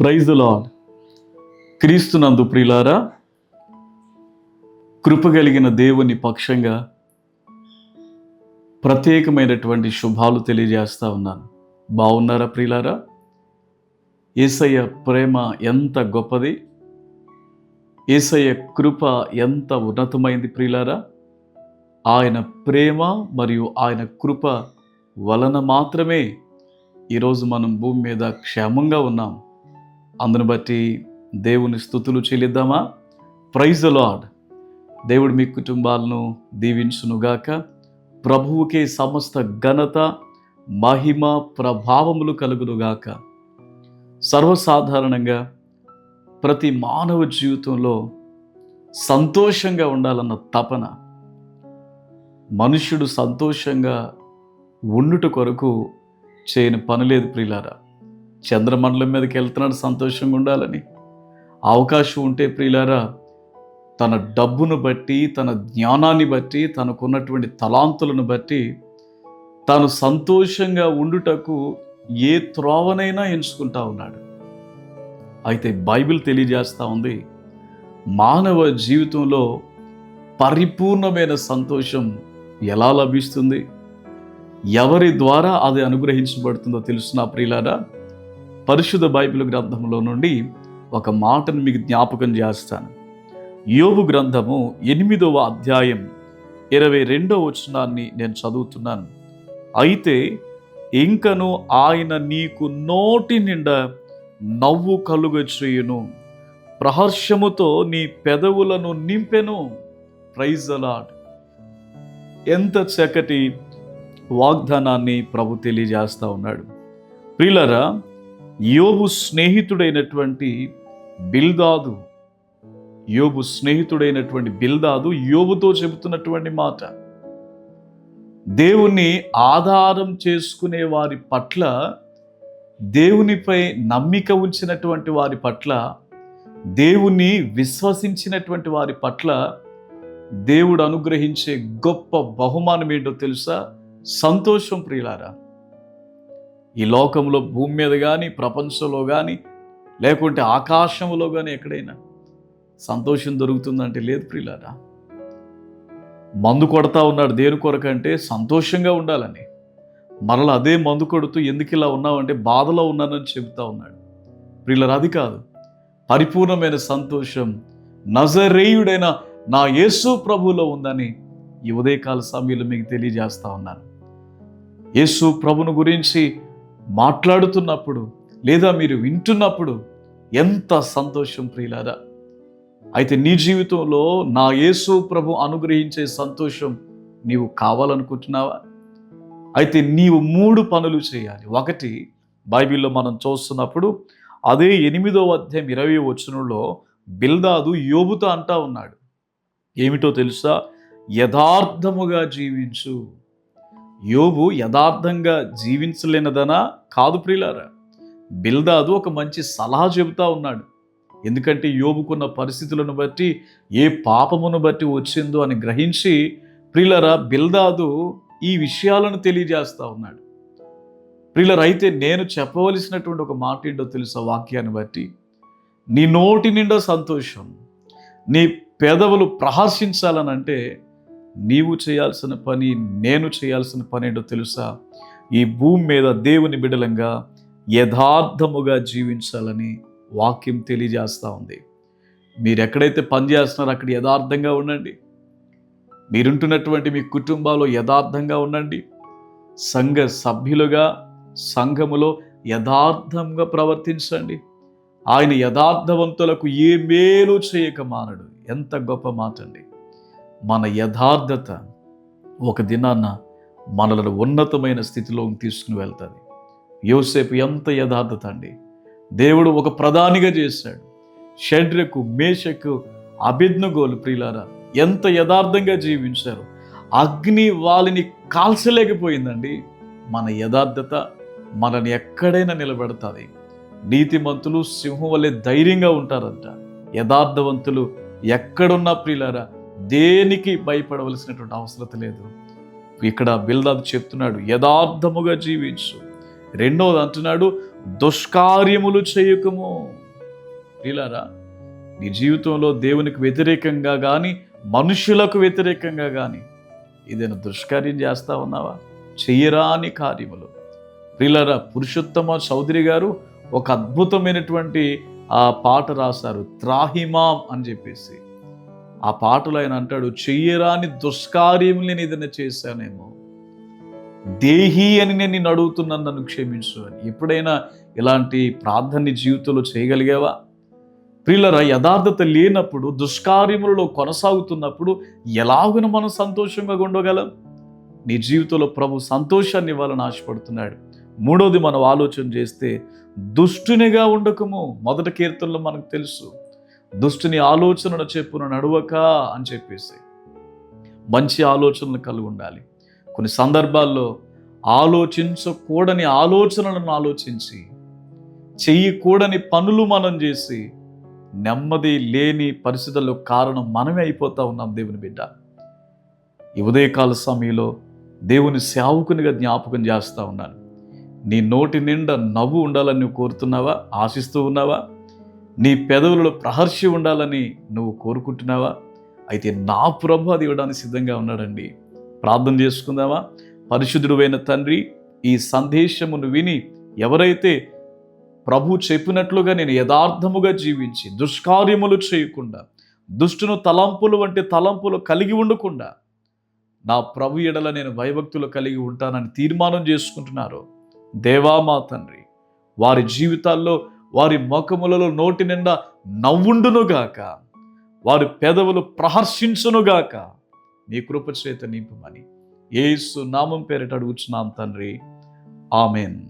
Praise lord క్రీస్తునందు ప్రియులారా కృప కలిగిన దేవుని పక్షంగా ప్రత్యేకమైనటువంటి శుభాలు తెలియజేస్తా ఉన్నాను. బాగున్నారా ప్రియులారా? ఏసయ్య ప్రేమ ఎంత గొప్పది? ఏసయ్య కృప ఎంత ఉన్నతమైంది ప్రియులారా? ఆయన ప్రేమ మరియు ఆయన కృప వలన మాత్రమే ఈరోజు మనం భూమి మీద క్షేమంగా ఉన్నాం. అందును బట్టి దేవుని స్థుతులు చెల్లిద్దామా? ప్రైజ్ లాడ్ దేవుడు మీ కుటుంబాలను దీవించునుగాక. ప్రభువుకే సమస్త ఘనత మహిమ ప్రభావములు కలుగునుగాక. సర్వసాధారణంగా ప్రతి మానవ జీవితంలో సంతోషంగా ఉండాలన్న తపన మనుష్యుడు సంతోషంగా ఉండుట కొరకు చేయని పని లేదు ప్రియులారా. చంద్రమండలం మీదకి వెళ్తున్నాడు సంతోషంగా ఉండాలని. అవకాశం ఉంటే ప్రియులారా తన డబ్బును బట్టి తన జ్ఞానాన్ని బట్టి తనకున్నటువంటి తలాంతులను బట్టి తాను సంతోషంగా ఉండుటకు ఏ త్రోవనైనా ఎంచుకుంటా ఉన్నాడు. అయితే బైబిల్ తెలియజేస్తూ ఉంది మానవ జీవితంలో పరిపూర్ణమైన సంతోషం ఎలా లభిస్తుంది? ఎవరి ద్వారా అది అనుగ్రహించబడుతుందో తెలుసు నా ప్రియులారా? పరిశుద్ధ బైబిల్ గ్రంథంలో నుండి ఒక మాటను మీకు జ్ఞాపకం చేస్తాను. యోగు గ్రంథము ఎనిమిదవ అధ్యాయం ఇరవై రెండవ వచనాన్ని నేను చదువుతున్నాను. అయితే ఇంకను ఆయన నీకు నోటి నిండా నవ్వు కలుగ చేయును ప్రహర్షముతో నీ పెదవులను నింపెను. ప్రైజ్ అలాడ్ ఎంత చక్కటి వాగ్దానాన్ని ప్రభు తెలియజేస్తా ఉన్నాడు. ప్రిలరా యోబు స్నేహితుడైనటువంటి బిల్దాదు యోబు స్నేహితుడైనటువంటి బిల్దాదు యోబుతో చెబుతున్నటువంటి మాట. దేవుణ్ణి ఆధారం చేసుకునే వారి పట్ల దేవునిపై నమ్మిక ఉంచినటువంటి వారి పట్ల దేవుణ్ణి విశ్వసించినటువంటి వారి పట్ల దేవుడు అనుగ్రహించే గొప్ప బహుమానం ఏంటో తెలుసా? సంతోషం ప్రియులారా ఈ లోకంలో భూమి మీద కానీ ప్రపంచంలో కానీ లేకుంటే ఆకాశంలో కానీ ఎక్కడైనా సంతోషం దొరుకుతుందంటే లేదు ప్రియులారా. మందు కొడతా ఉన్నాడు దేని కొరకంటే సంతోషంగా ఉండాలని. మరలా అదే మందు కొడుతూ ఎందుకు ఇలా ఉన్నావంటే బాధలో ఉన్నానని చెబుతా ఉన్నాడు. ప్రియులరా అది కాదు. పరిపూర్ణమైన సంతోషం నజరేయుడైన నా యేసు ప్రభులో ఉందని ఈ ఉదయకాల సమయంలో మీకు తెలియజేస్తా ఉన్నాను. యేసు ప్రభును గురించి మాట్లాడుతున్నప్పుడు లేదా మీరు వింటున్నప్పుడు ఎంత సంతోషం ప్రియులారా. అయితే నీ జీవితంలో నా యేసు ప్రభు అనుగ్రహించే సంతోషం నీవు కావాలనుకుంటున్నావా? అయితే నీవు మూడు పనులు చేయాలి. ఒకటి బైబిల్లో మనం చూస్తున్నప్పుడు అదే ఎనిమిదో అధ్యాయం ఇరవై వచనంలో బిల్దాదు యోబుతో అంటా ఉన్నాడు. ఏమిటో తెలుసా? యథార్థముగా జీవించు. యోబు యథార్థంగా జీవించలేనదనా? కాదు ప్రియులారా బిల్దాదు ఒక మంచి సలహా చెబుతా ఉన్నాడు. ఎందుకంటే యోబుకున్న పరిస్థితులను బట్టి ఏ పాపమును బట్టి వచ్చిందో అని గ్రహించి ప్రియులరా బిల్దాదు ఈ విషయాలను తెలియజేస్తూ ఉన్నాడు. ప్రియులర్ అయితే నేను చెప్పవలసినటువంటి ఒక మాట ఏంటో తెలుసా వాక్యాన్ని బట్టి? నీ నోటి నిండా సంతోషం నీ పెదవులు ప్రహర్షించాలని అంటే నీవు చేయాల్సిన పని నేను చేయాల్సిన పని ఏంటో తెలుసా? ఈ భూమి మీద దేవుని బిడలంగా యథార్థముగా జీవించాలని వాక్యం తెలియజేస్తూ ఉంది. మీరు ఎక్కడైతే పనిచేస్తున్నారో అక్కడ యథార్థంగా ఉండండి. మీరుంటున్నటువంటి మీ కుటుంబాల్లో యథార్థంగా ఉండండి. సంఘ సభ్యులుగా సంఘములో యథార్థంగా ప్రవర్తించండి. ఆయన యథార్థవంతులకు ఏ మేలు చేయక మానడు. ఎంత గొప్ప మాట అండి మన యథార్థత ఒక దినాన మనలను ఉన్నతమైన స్థితిలోకి తీసుకుని వెళ్తుంది. యోసేపు ఎంత యథార్థత అండి. దేవుడు ఒక ప్రధానిగా చేశాడు. షడ్రకు మేషకు అభిజ్ఞగోలు ప్రియులారా ఎంత యథార్థంగా జీవించారు. అగ్ని వాళ్ళని కాల్చలేకపోయిందండి. మన యథార్థత మనని ఎక్కడైనా నిలబెడతాది. నీతిమంతులు సింహం వల్లే ధైర్యంగా ఉంటారంట. యథార్థవంతులు ఎక్కడున్నా ప్రియులారా దేనికి భయపడవలసినటువంటి అవసరం లేదు. ఇక్కడ బిల్దాద్ చెప్తున్నాడు యథార్థముగా జీవించు. రెండవది అంటున్నాడు దుష్కార్యములు చేయకము. ఇలారా నీ జీవితంలో దేవునికి వ్యతిరేకంగా కానీ మనుషులకు వ్యతిరేకంగా కానీ ఏదైనా దుష్కార్యం చేస్తా ఉన్నావా? చెయ్యరాని కార్యములు. ప్రిలరా పురుషోత్తమ చౌదరి గారు ఒక అద్భుతమైనటువంటి ఆ పాట రాశారు త్రాహిమాం అని చెప్పేసి. ఆ పాటలో ఆయన అంటాడు చెయ్యరాని దుష్కార్యం నేను ఏదైనా చేశానేమో? దేహి అని నేను నిన్ను అడుగుతున్నాను నన్ను క్షమించు అని. ఎప్పుడైనా ఇలాంటి ప్రార్థన జీవితంలో చేయగలిగావా? ప్రియులర యథార్థత లేనప్పుడు దుష్కార్యములలో కొనసాగుతున్నప్పుడు ఎలాగున మనం సంతోషంగా ఉండగలం? నీ జీవితంలో ప్రభు సంతోషాన్ని ఇవ్వాలని ఆశపడుతున్నాడు. మూడోది మనం ఆలోచన చేస్తే దుష్టునిగా ఉండకము. మొదటి కీర్తనలో మనకు తెలుసు దుష్టుని ఆలోచనను చెప్పున నడవక అని చెప్పేసి మంచి ఆలోచనలు కలిగి ఉండాలి. కొన్ని సందర్భాల్లో ఆలోచించకూడని ఆలోచనలను ఆలోచించి చెయ్యకూడని పనులు మనం చేసి నెమ్మది లేని పరిస్థితుల్లో కారణం మనమే అయిపోతా ఉన్నాం దేవుని బిడ్డ. ఈ ఉదయకాల సమయంలో దేవుని సేవకునిగా జ్ఞాపకం చేస్తూ ఉన్నాను. నీ నోటి నిండా నవ్వు ఉండాలని నువ్వు కోరుతున్నావా? ఆశిస్తూ ఉన్నావా? నీ పెదవులలో ప్రహర్షి ఉండాలని నువ్వు కోరుకుంటున్నావా? అయితే నా ప్రభు అది ఇవ్వడానికి సిద్ధంగా ఉన్నాడండి. ప్రార్థన చేసుకుందామా? పరిశుద్ధుడైన తండ్రి ఈ సందేశమును విని ఎవరైతే ప్రభు చెప్పినట్లుగా నేను యథార్థముగా జీవించి దుష్కార్యములు చేయకుండా దుష్టును తలంపులు వంటి తలంపులు కలిగి ఉండకుండా నా ప్రభు ఎడల నేను భయభక్తులు కలిగి ఉంటానని తీర్మానం చేసుకుంటున్నారు. దేవా మా తండ్రి వారి జీవితాల్లో వారి ముఖములలో నోటి నిండా నవ్వుండునుగాక వారి పెదవులు ప్రహర్షించునుగాక నీ కృపచేత నింపమని. ఏసు నామం పేరిట అడుగుచున్నాం తండ్రి. ఆమెన్.